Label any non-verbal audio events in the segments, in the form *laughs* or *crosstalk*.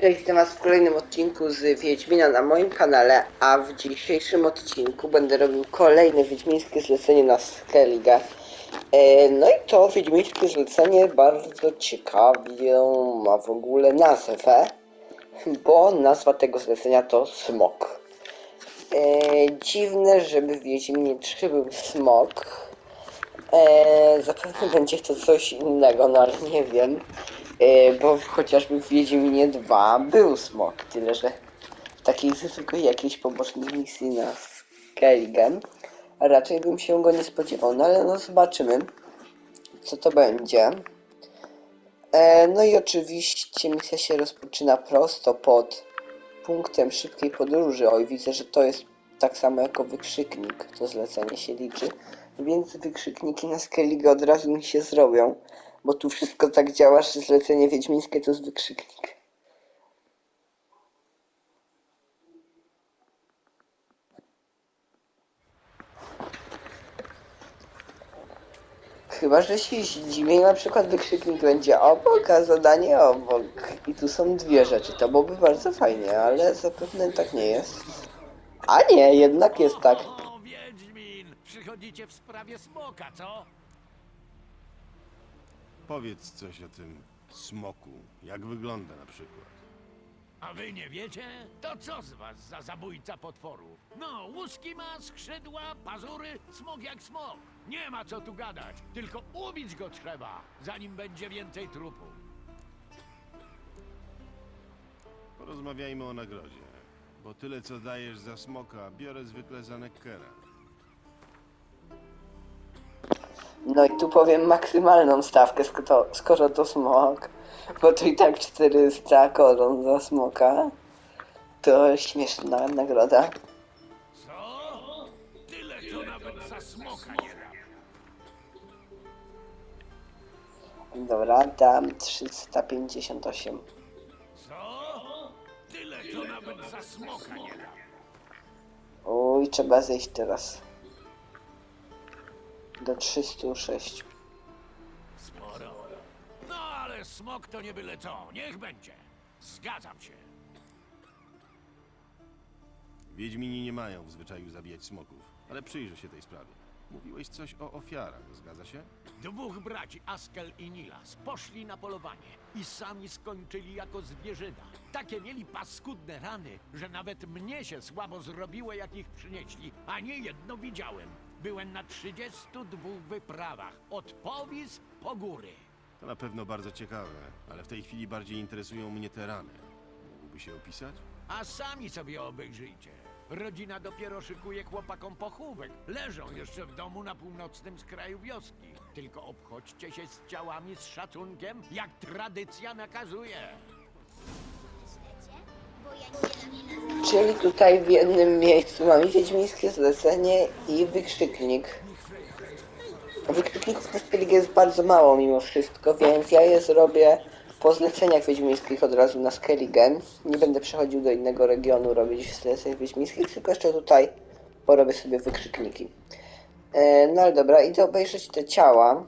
Cześć, witam was w kolejnym odcinku z Wiedźmina na moim kanale, a w dzisiejszym odcinku będę robił kolejne wiedźmińskie zlecenie na Skellige. E, no i to wiedźmińskie zlecenie bardzo ciekawią ma w ogóle nazwę, bo nazwa tego zlecenia to Smok. E, dziwne, żeby Wiedźminie 3 był Smok. E, zapewne będzie to coś innego, no ale nie wiem. E, bo chociażby w Wiedźminie 2 był smok, tyle że w takiej zwykłej jakiejś pobocznej misji na Skelligen raczej bym się go nie spodziewał, no ale no zobaczymy co to będzie. E, no i oczywiście misja się rozpoczyna prosto pod punktem szybkiej podróży. Oj, widzę, że to jest tak samo jako wykrzyknik, to zlecenie się liczy, więc wykrzykniki na Skellige od razu mi się zrobią. Bo tu wszystko tak działa, że zlecenie wiedźmińskie to jest wykrzyknik. Chyba, że się zdziwię na przykład wykrzyknik będzie obok, a zadanie obok. I tu są dwie rzeczy. To byłoby bardzo fajnie, ale zapewne tak nie jest. A nie, jednak jest tak. O, Wiedźmin! Przychodzicie w sprawie smoka, co? Powiedz coś o tym smoku. Jak wygląda na przykład? A wy nie wiecie? To co z was za zabójca potworów? No, łuski ma, skrzydła, pazury, smok jak smok. Nie ma co tu gadać, tylko ubić go trzeba, zanim będzie więcej trupów. Porozmawiajmy o nagrodzie. Bo tyle co dajesz za smoka, biorę zwykle za Neckera. No i tu powiem maksymalną stawkę, skoro to, skoro to smok. Bo to i tak 400 koron za smoka. To śmieszna nagroda. Co? Tyle to nawet za smoka nie da. Dobra, dam 358. Co? Tyle to nawet za smoka nie da. Uj, trzeba zejść teraz. Do 306. Sporo. No ale smok to nie byle co, niech będzie. Zgadzam się. Wiedźmini nie mają w zwyczaju zabijać smoków, ale przyjrzę się tej sprawie. Mówiłeś coś o ofiarach, zgadza się? Dwóch braci, Askel i Nilas, poszli na polowanie i sami skończyli jako zwierzyna. Takie mieli paskudne rany, że nawet mnie się słabo zrobiło, jak ich przynieśli, a nie jedno widziałem. Byłem na 32 wyprawach, od powis po góry. To na pewno bardzo ciekawe, ale w tej chwili bardziej interesują mnie te rany. Mógłby się opisać? A sami sobie obejrzyjcie. Rodzina dopiero szykuje chłopakom pochówek. Leżą jeszcze w domu na północnym skraju wioski. Tylko obchodźcie się z ciałami z szacunkiem, jak tradycja nakazuje. Czyli tutaj w jednym miejscu mamy wiedźmińskie zlecenie i wykrzyknik. Wykrzykników na Skellige jest bardzo mało mimo wszystko, więc ja je zrobię po zleceniach wiedźmińskich od razu na Skellige. Nie będę przechodził do innego regionu robić zleceń wiedźmińskich, tylko jeszcze tutaj porobię sobie wykrzykniki. E, no ale dobra, idę obejrzeć te ciała.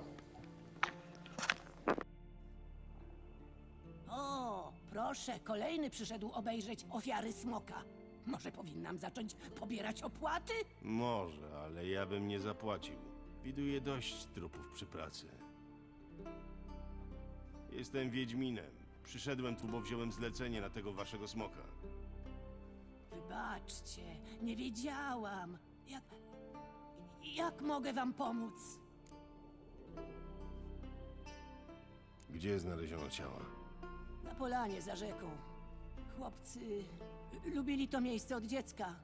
Proszę, kolejny przyszedł obejrzeć ofiary smoka. Może powinnam zacząć pobierać opłaty? Może, ale ja bym nie zapłacił. Widuję dość trupów przy pracy. Jestem Wiedźminem. Przyszedłem tu, bo wziąłem zlecenie na tego waszego smoka. Wybaczcie, nie wiedziałam. Jak. Jak mogę wam pomóc? Gdzie znaleziono ciała? Na polanie za rzeką. Chłopcy lubili to miejsce od dziecka.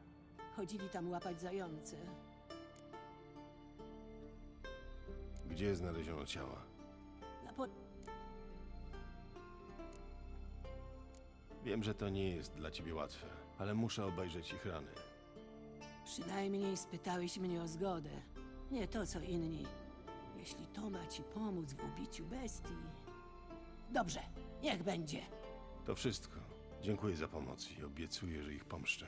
Chodzili tam łapać zające. Gdzie znaleziono ciała? Na po... Wiem, że to nie jest dla ciebie łatwe, ale muszę obejrzeć ich rany. Przynajmniej spytałeś mnie o zgodę. Nie to, co inni. Jeśli to ma ci pomóc w ubiciu bestii. Dobrze, niech będzie. To wszystko. Dziękuję za pomoc i obiecuję, że ich pomszczę.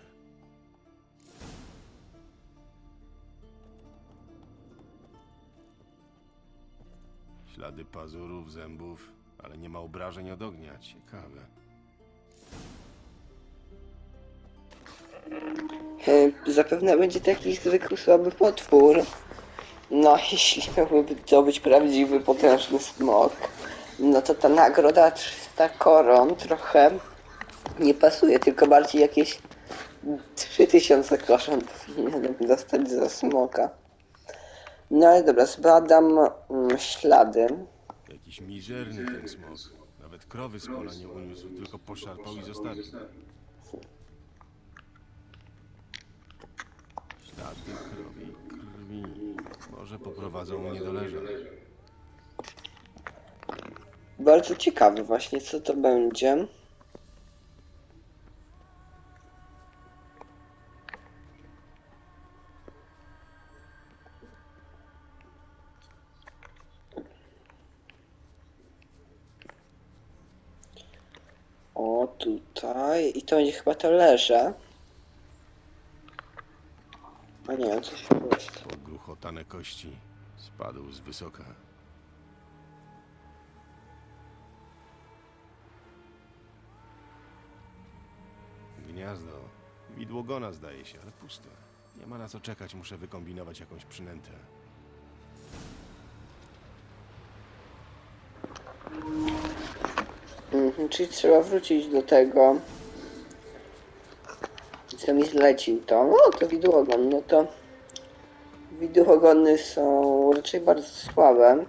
Ślady pazurów, zębów, ale nie ma obrażeń od ognia. Ciekawe. E, Zapewne będzie to jakiś zwykły słaby potwór. No, *laughs* jeśli miałby to być prawdziwy, potężny smok, no to ta nagroda 300 koron trochę nie pasuje, tylko bardziej jakieś 3000 koron powinienem dostać za smoka. No ale dobra, zbadam mm, ślady. Jakiś mizerny ten smok. Nawet krowy z pola nie uniósł, tylko poszarpał i zostawił. Ślady krowi krwi. Może poprowadzą mnie do leża. Bardzo ciekawy właśnie, co to będzie. O, tutaj. I to będzie chyba to leże. A nie coś jest. Pogruchotane kości. Spadł z wysoka. Widłogona zdaje się, ale puste. Nie ma na co czekać, muszę wykombinować jakąś przynętę. Mhm, czyli trzeba wrócić do tego. Co mi zlecił to? No to widłogon, no to widłogony są raczej bardzo słabe.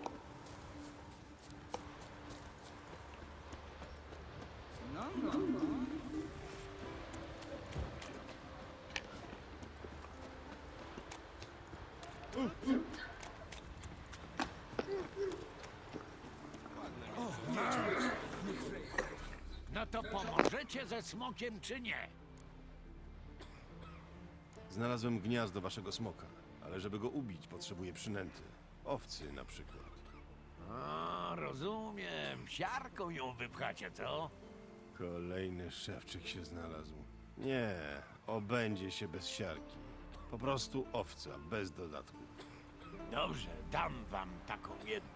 No to pomożecie ze smokiem czy nie? Znalazłem gniazdo waszego smoka, ale żeby go ubić, potrzebuję przynęty. Owcy na przykład. A, rozumiem. Siarką ją wypchacie, co? Kolejny szewczyk się znalazł. Nie, obędzie się bez siarki. Po prostu owca, bez dodatku. Dobrze, dam wam taką jedną.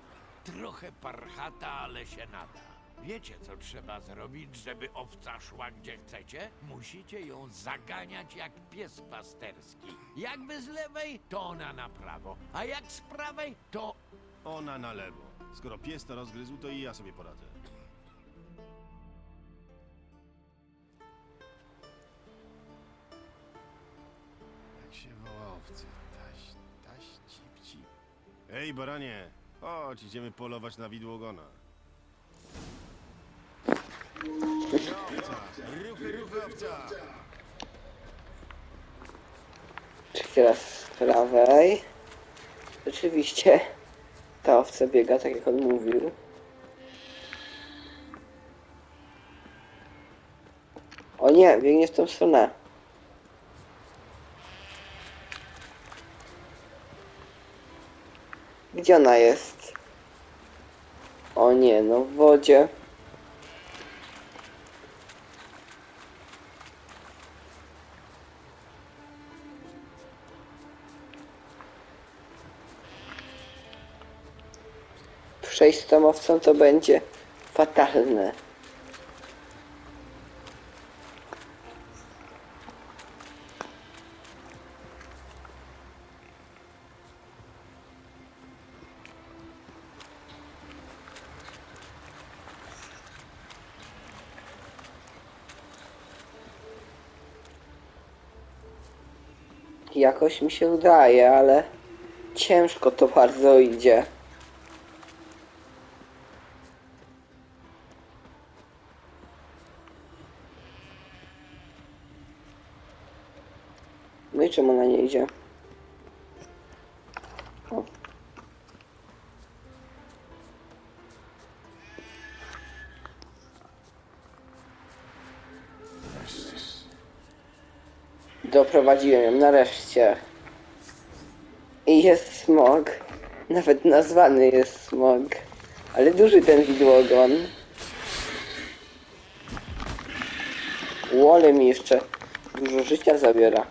Trochę parchata, ale się nada. Wiecie, co trzeba zrobić, żeby owca szła gdzie chcecie? Musicie ją zaganiać jak pies pasterski. Jakby z lewej, to ona na prawo, a jak z prawej, to... Ona na lewo. Skoro pies to rozgryzł, to i ja sobie poradzę. Jak się woła owcy? Taś, taś, cip, cip. Ej, baranie! Chodź, idziemy polować na widłogona. Teraz z prawej. Rzeczywiście ta owca biega tak jak on mówił. O nie, biegnie w tą stronę. Gdzie ona jest? O nie, no w wodzie. Przejść z tą owcą to będzie fatalne. Jakoś mi się udaje, ale ciężko to bardzo idzie. Doprowadziłem ją nareszcie. I jest smog. Nawet nazwany jest smog. Ale duży ten widłogon. Łole mi jeszcze dużo życia zabiera.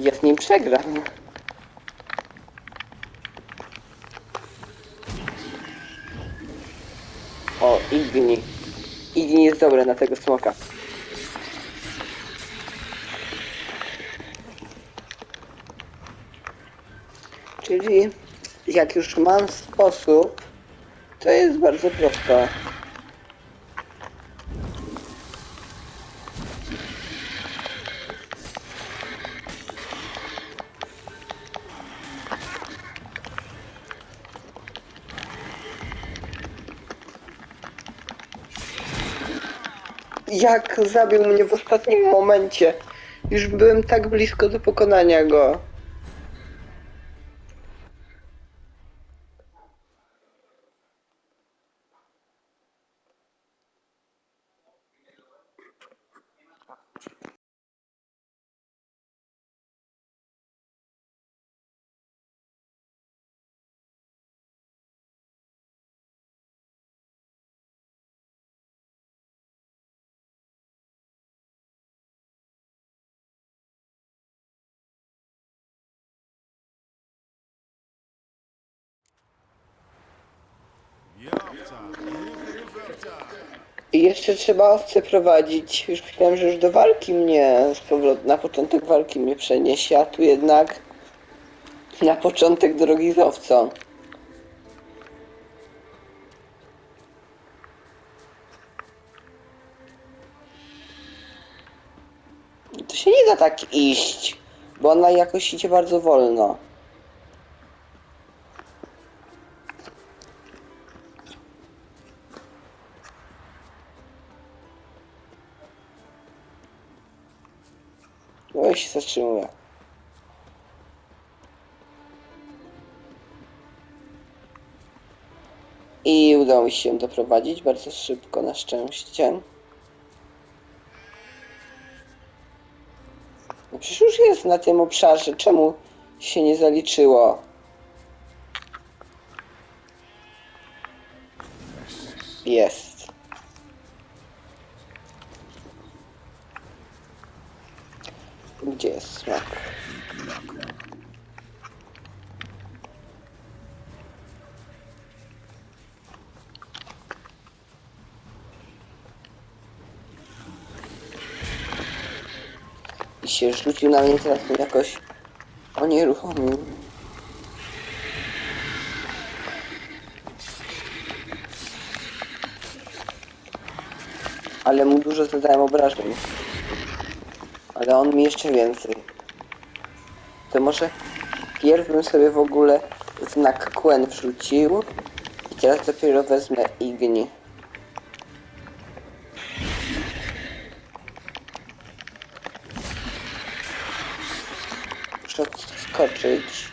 Ja z nim przegram. O, Igni. Igni jest dobre na tego smoka. Czyli jak już mam sposób, to jest bardzo prosto. Jak zabił mnie w ostatnim momencie. Już byłem tak blisko do pokonania go. I jeszcze trzeba owce prowadzić. Już myślałem, że już do walki mnie z powrotem, na początek walki mnie przeniesie, a tu jednak na początek drogi z owcą. To się nie da tak iść, bo ona jakoś idzie bardzo wolno. I udało mi się doprowadzić bardzo szybko, na szczęście. No przecież już jest na tym obszarze. Czemu się nie zaliczyło? Jest. Się rzucił na mnie teraz mnie jakoś onieruchomił. Ale mu dużo zadałem obrażeń. Ale on mi jeszcze więcej. To może pierw bym sobie w ogóle znak Quen wrzucił. I teraz dopiero wezmę Igni. Muszę odskoczyć.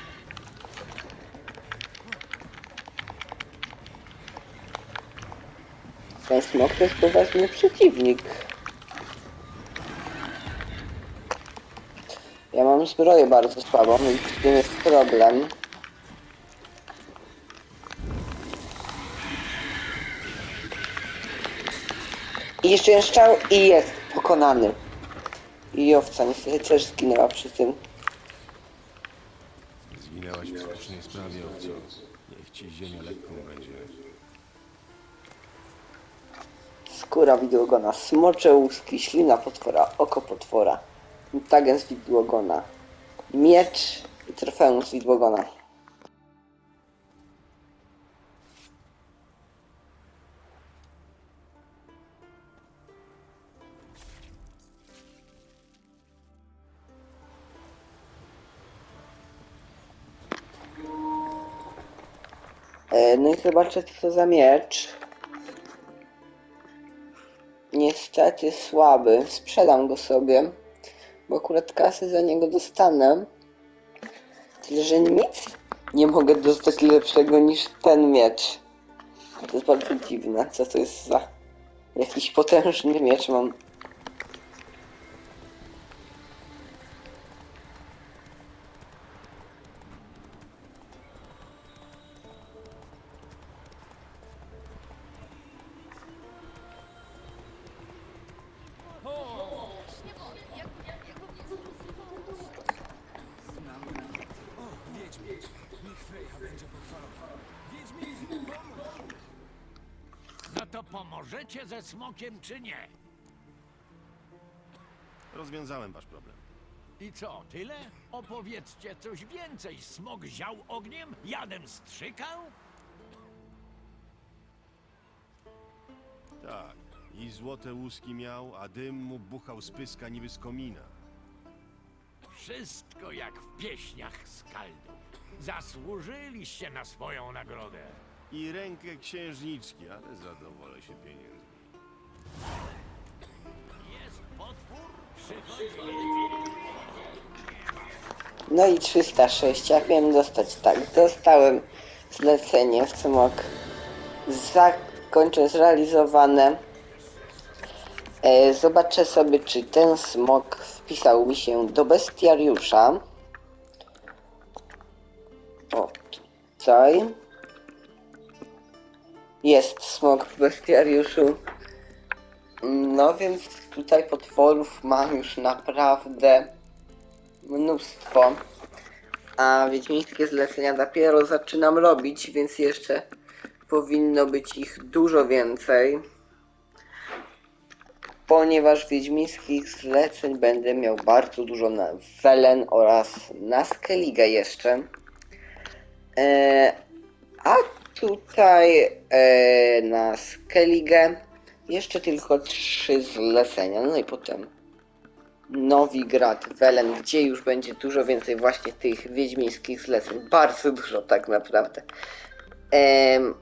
Ten smok to jest poważny przeciwnik. Ja mam zbroję bardzo słabą i z tym jest problem. I jeszcze jeden i jest pokonany. I owca niestety też zginęła przy tym. Zginęłaś w słusznej sprawie, owco. Niech ci ziemia lekką będzie. Skóra widłogona, smocze łuski, ślina potwora, oko potwora, mutagen z widłogona, miecz i trofeum z widłogona. No i zobaczę co to za miecz. Niestety słaby. Sprzedam go sobie, bo akurat kasy za niego dostanę. Tyle, że nic nie mogę dostać lepszego niż ten miecz. To jest bardzo dziwne. Co to jest za jakiś potężny miecz mam? Pomożecie ze smokiem, czy nie? Rozwiązałem wasz problem. I co, tyle? Opowiedzcie coś więcej. Smok ział ogniem? Jadem strzykał? Tak. I złote łuski miał, a dym mu buchał z pyska niby z komina. Wszystko jak w pieśniach skaldów. Zasłużyliście na swoją nagrodę. I rękę księżniczki, ale zadowolę się pieniędzmi. Jest potwór? Przychodzi. No i 306, jak miałem dostać? Tak, dostałem zlecenie w Cmok. Zakończę zrealizowane. E, zobaczę sobie, czy ten smok wpisał mi się do bestiariusza. O, tutaj. Jest smok w bestiariuszu. No więc tutaj potworów mam już naprawdę mnóstwo. A wiedźmińskie zlecenia dopiero zaczynam robić, więc jeszcze powinno być ich dużo więcej. Ponieważ wiedźmińskich zleceń będę miał bardzo dużo na Welen oraz na Skellige jeszcze. E, a tutaj e, na Skellige jeszcze tylko trzy zlecenia. No i potem Nowigrad, Welen, gdzie już będzie dużo więcej właśnie tych wiedźmińskich zleceń. Bardzo dużo tak naprawdę. Em,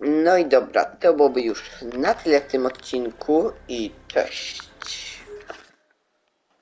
no i dobra, to byłoby już na tyle w tym odcinku i cześć.